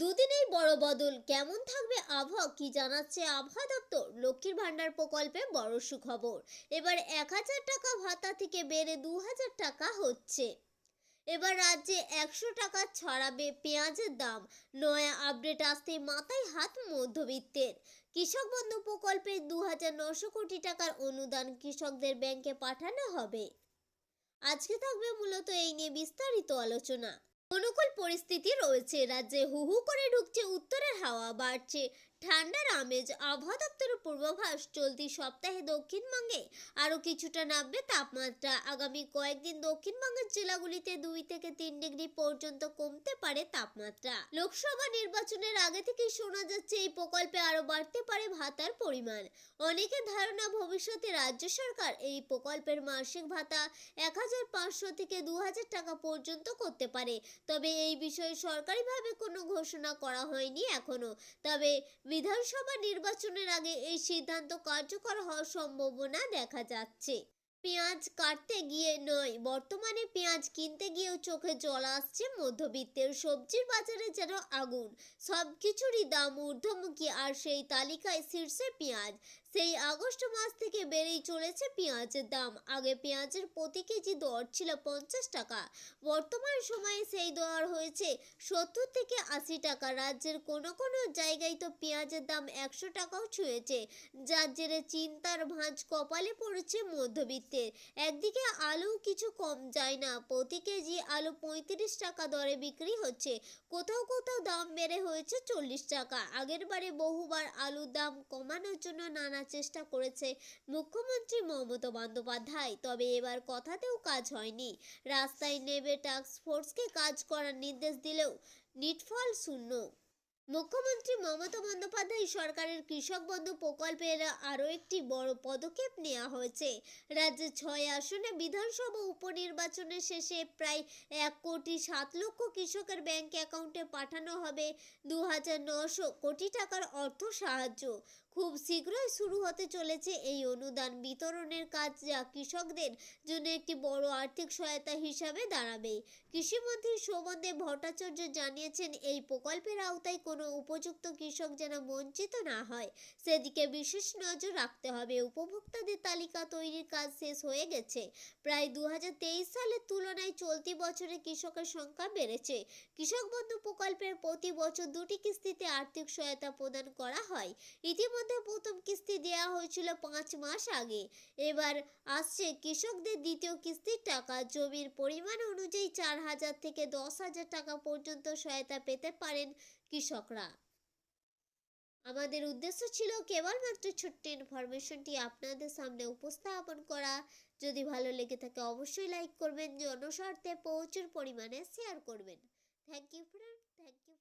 দুদিনেই বড় বদল কেমন থাকবে আবহাওয়া কি জানাচ্ছে আবহাওয়া দপ্তর? লক্ষ্মীর ভাণ্ডার প্রকল্পে বড় সুখবর। এবার এক হাজার টাকা ভাতা থেকে বেড়ে দু হাজার টাকা হচ্ছে। এবার রাজ্যে একশো টাকা ছড়াবে পেঁয়াজের দাম। নয়া আপডেট আসতে মাথায় হাত মধ্যবিত্তের। কৃষক বন্ধু প্রকল্পে দু হাজার নশো কোটি টাকার অনুদান কৃষকদের ব্যাংকে পাঠানো হবে। আজকে থাকবে মূলত এই নিয়ে বিস্তারিত আলোচনা। অনুকূল পরিস্থিতি রয়েছে। রাজ্যে হু হু করে ঢুকছে উত্তরের হাওয়া বাড়ছে। ঠান্ডার আমেজ, আবহাওয়া দপ্তরের পূর্বাভাস, চলতি সপ্তাহে দক্ষিণবঙ্গে আরও কিছুটা নামবে তাপমাত্রা। আগামী কয়েকদিন দক্ষিণবঙ্গের জেলাগুলিতে দুই থেকে তিন ডিগ্রি পর্যন্ত কমতে পারে তাপমাত্রা। লোকসভা নির্বাচনের আগে থেকেই শোনা যাচ্ছে, এই প্রকল্পে আরও বাড়তে পারে ভাতার পরিমাণ। অনেকের ধারণা, ভবিষ্যতে রাজ্য সরকার এই প্রকল্পের মাসিক ভাতা এক হাজার পাঁচশো থেকে দু হাজার টাকা পর্যন্ত করতে পারে। তবে এই বিষয়ে সরকারিভাবে কোনো ঘোষণা করা হয়নি এখনও তবে বিধানসভা নির্বাচনের আগে এই সিদ্ধান্ত কার্যকর হওয়ার সম্ভাবনা দেখা যাচ্ছে। পেঁয়াজ কাটতে গিয়ে নয়, বর্তমানে পেঁয়াজ কিনতে গিয়েও চোখে জল আসছে, মধ্যবিত্তের সবজির বাজারে যেন আগুন। সব কিছুরই দাম ঊর্ধ্বমুখী, আর সেই তালিকায় শীর্ষে পেঁয়াজ। সেই আগস্ট মাস থেকে বেড়েই চলেছে পেঁয়াজের দাম। আগে পেঁয়াজের প্রতি কেজি দর ছিল পঞ্চাশ টাকা। বর্তমান সময়ে সেই দর হয়েছে সত্তর থেকে আশি টাকা। রাজ্যের কোনো কোনো জায়গায় তো পেঁয়াজের দাম একশো টাকাও ছুঁয়েছে। যার জেরে চিন্তার ভাঁজ কপালে পড়েছে মধ্যবিত্তের। একদিকে আলু কিছু কম যায় না, প্রতি কেজি আলু পঁয়ত্রিশ টাকা দরে বিক্রি হচ্ছে। কোথাও কোথাও দাম বেড়ে হয়েছে চল্লিশ টাকা। আগের বারে বহুবার আলুর দাম কমানোর জন্য নানা চেষ্টা করেছে মুখ্যমন্ত্রী মমতা বন্দ্যোপাধ্যায়। তবে এবার কথাতেও কাজ হয়নি। রাস্তায় নেবে টাস্ক ফোর্সকে কাজ করার নির্দেশ দিলেও নিটফল শূন্য। মুখ্যমন্ত্রী মমতা বন্দ্যোপাধ্যায় সরকারের কৃষক বন্ধু প্রকল্পের আরও একটি বড় পদক্ষেপ নেওয়া হয়েছে। রাজ্যের ছয় আসনে বিধানসভা উপনির্বাচনের শেষে প্রায় এক কোটি সাত লক্ষ কৃষকের ব্যাংক অ্যাকাউন্টে পাঠানো হবে দু কোটি টাকার অর্থ সাহায্য। খুব শীঘ্রই শুরু হতে চলেছে এই অনুদান বিতরণের কাজ যা কৃষকদের জন্য একটি বড় আর্থিক সহায়তা হিসাবে দাঁড়াবে। কৃষিমন্ত্রী শোভনদেব ভট্টাচার্য জানিয়েছেন, এই প্রকল্পের আওতায় কোনো উপযুক্ত কৃষক যেন বঞ্চিত না হয়, সেদিকে বিশেষ নজর রাখতে হবে। উপভোক্তাদের তালিকা তৈরির কাজ শেষ হয়ে গেছে। প্রায় দু হাজার তেইশ সালের তুলনায় চলতি বছরে কৃষকের সংখ্যা বেড়েছে। কৃষক বন্ধু প্রকল্পের প্রতি বছর দুটি কিস্তিতে আর্থিক সহায়তা প্রদান করা হয়। ইতিমধ্যে প্রথম কিস্তি দেওয়া হয়েছিল পাঁচ মাস আগে। এবার আসছে কৃষকদের দ্বিতীয় কিস্তির টাকা। জমির পরিমাণ অনুযায়ী চার হাজার থেকে দশ হাজার টাকা পর্যন্ত সহায়তা পেতে পারেন কৃষকরা। আমাদের উদ্দেশ্য ছিল কেবলমাত্র ছোট্ট ইনফরমেশনটি আপনাদের সামনে উপস্থাপন করা। যদি ভালো লেগে থাকে অবশ্যই লাইক করবেন জনস্বার্থে প্রচুর পরিমাণে শেয়ার করবেন। Thank you friend, thank you.